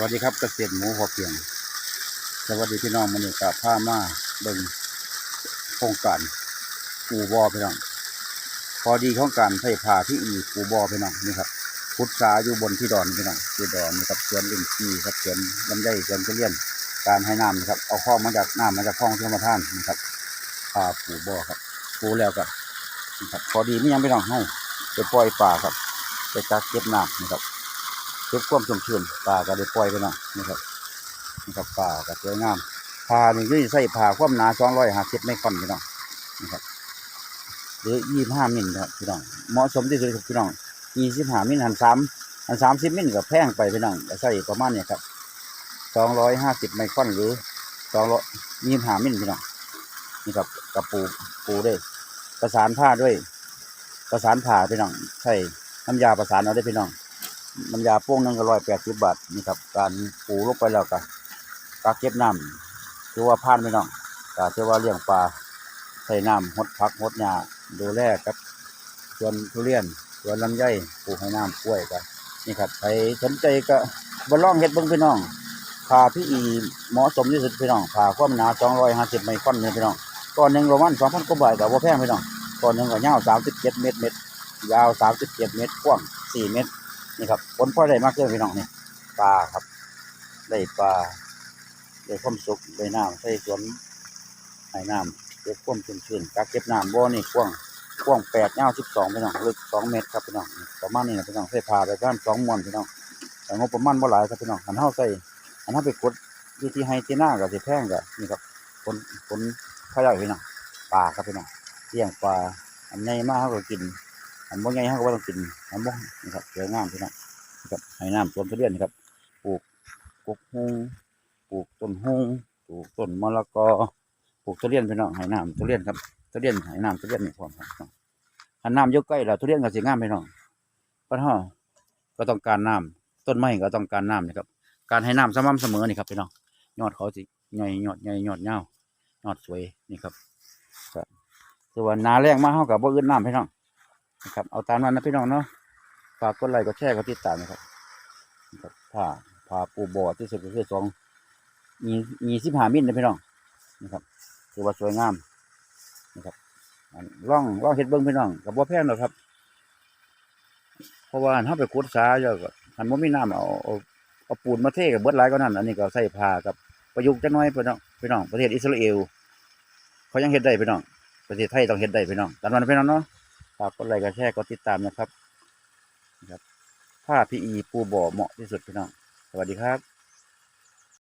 วัสดีครับเกษตรหมูพอเพียง สวัสดีพี่น้องมันนี่กับผ้ามาเบิ่งโครงการปูบอพี่น้องพอดีของการใส่ผ้าที่อีปูบอพี่น้องนี่ครับพุทธาอยู่บนที่ดอนพี่น้องที่ดอนนี่ครับสวนลินจีครับสวนลำไยสวนทุเรียนการให้น้ำนะครับ เอาข้องมาจากน้ำมาจากคลองชลประทานนะครับผ้าปูบอครับปูแล้วก็นะครับพอดีไม่ยังพี่น้องให้ไปปล่อยป่าครับไปจักเก็บน้ำนะครับ เก็บความชุ่มชื้นปลาก็ได้ปล่อยไปเนาะนี่ครับนี่ครับปลาก็สวยงามปลานี่คือใส่ปลาความหนาสองร้อยห้าสิบไม่ค่อนพี่น้องนี่ครับหรือยี่ห้ามิลครับพี่น้องเหมาะสมที่สุดครับพี่น้องยี่สิบห้ามิลหันสามหันสามสิบมิลกับแพงไปพี่น้องใส่ประมาณเนี้ครับสองร้อยห้าสิบไมครอนหรือสองร้อยยี่ห้ามิลพี่น้องนี่ครับกับปูปูด้วยประสานผ้าด้วย ประสานผ่าพี่น้องใส่น้ำยาประสานเอาได้พี่น้อง น้ำยาโป้งหนึงก็ร้อยแปดสิบบาทนี่ครับ การปูลงไปแล้วก็กาเก็บน้ำถือว่าผ่านไปน้องก็ถือว่าเลี้ยงปลาใส่น้ำหดผักหดหญ้าดูแลครับสวนทุเรียนสวนลำไยปลูกให้น้ำกล้วยกันนี่ครับใครสนใจก็บล่องเฮ็ดเบิ่งพี่น้องผ่าพี่อีเหมาะสมที่สุดพี่น้องผ่าความหนาสองร้อยห้าสิบไมครอนเนี่ยพี่น้องก้อนหนึ่งประมาณสองพันกว่าบาทกับว่าแพงพี่น้องก้อนหนึ่งก็ยาวสามสิบเจ็ดเมตรเมตรยาวสามสิบเจ็ดเมตรกว้างสี่เมตร นี่ครับผลพลอยได้มากเลยพี่น้องนี่ปลาครับ ได้ปลาได้ความสุขได้น้ำใส่สวนให้น้ำเก็บความชุ่มชื้นกักเก็บน้ำบ่อนี่กว้างกว้างแปดยาสิบสองพี่น้องลึกสองเมตรครับพี่น้องประมาณนี้นะพี่น้องใส่พาไปประมาณสองมวนพี่น้องแต่งบประมาณบ่หลายครับพี่น้องหันเท้าใส่หันเท้าไปกดอยู่ที่ไฮที่หน้ากับที่แพงกับนี่ครับผลผลพลอยได้พี่น้องปลาครับพี่น้องเลี้ยงปลาอันใหญ่มากเขาก็กิน อันบ่ใหญ่เขาก็บ่ต้องกินอันบ่นะครับสวยงามพี่น้องนะครับให้น้ำสวนทุเรียนนะครับปลูกกกฮงปลูกต้นฮงปลูกต้นมะละกอปลูกทุเรียนพี่น้องให้น้ำทุเรียนครับทุเรียนให้น้ำทุเรียนนี่พร้อมครับอันน้ำยู่ใกล้แล้วทุเรียนก็สิงามพี่น้องปัญหาก็ต้องการน้ำต้นไม้ก็ต้องการน้ำนะครับ การให้น้ำสม่ำเสมอนี่ครับพี่น้องยอดเขาสิใหญ่ยอดใหญ่ยอดยายอดสวยนี่ครับก็คือว่านาแรงมากเฮากับบ่อื่นน้ำพี่น้อง นะครับ เอาตามนั้นนะพี่น้องเนาะฝากกดไลค์กดแชร์กดติดตามนะครับนะครับผ้าผ้าปูบอที่สุดก็คือสองมีมีสิบห้ามิลนะพี่น้องนะครับถือว่าสวยงามนะครับอันล่องล่องเห็ดเบิ้งพี่น้องกับบัวแพงหรอกครับ เพราะว่าถ้าไปขุดสาเยอะก็หันว่ามีน้ำเอาเอาเอาปูนมาเทกับเบิร์ดหลายก็นั่นอันนี้ก็ใส่ผ้ากับประยุกต์จะน้อยพี่น้องพี่น้องประเทศอิสราเอลเขายังเห็ดได้พี่น้องประเทศไทยต้องเห็ดได้พี่น้องตามนั้นพี่น้องเนาะ ฝากกดไลค์กดแชร์กดติดตามนะครับนะครับผ้าพีอีปูบ่อเหมาะที่สุดพี่น้อง สวัสดีครับ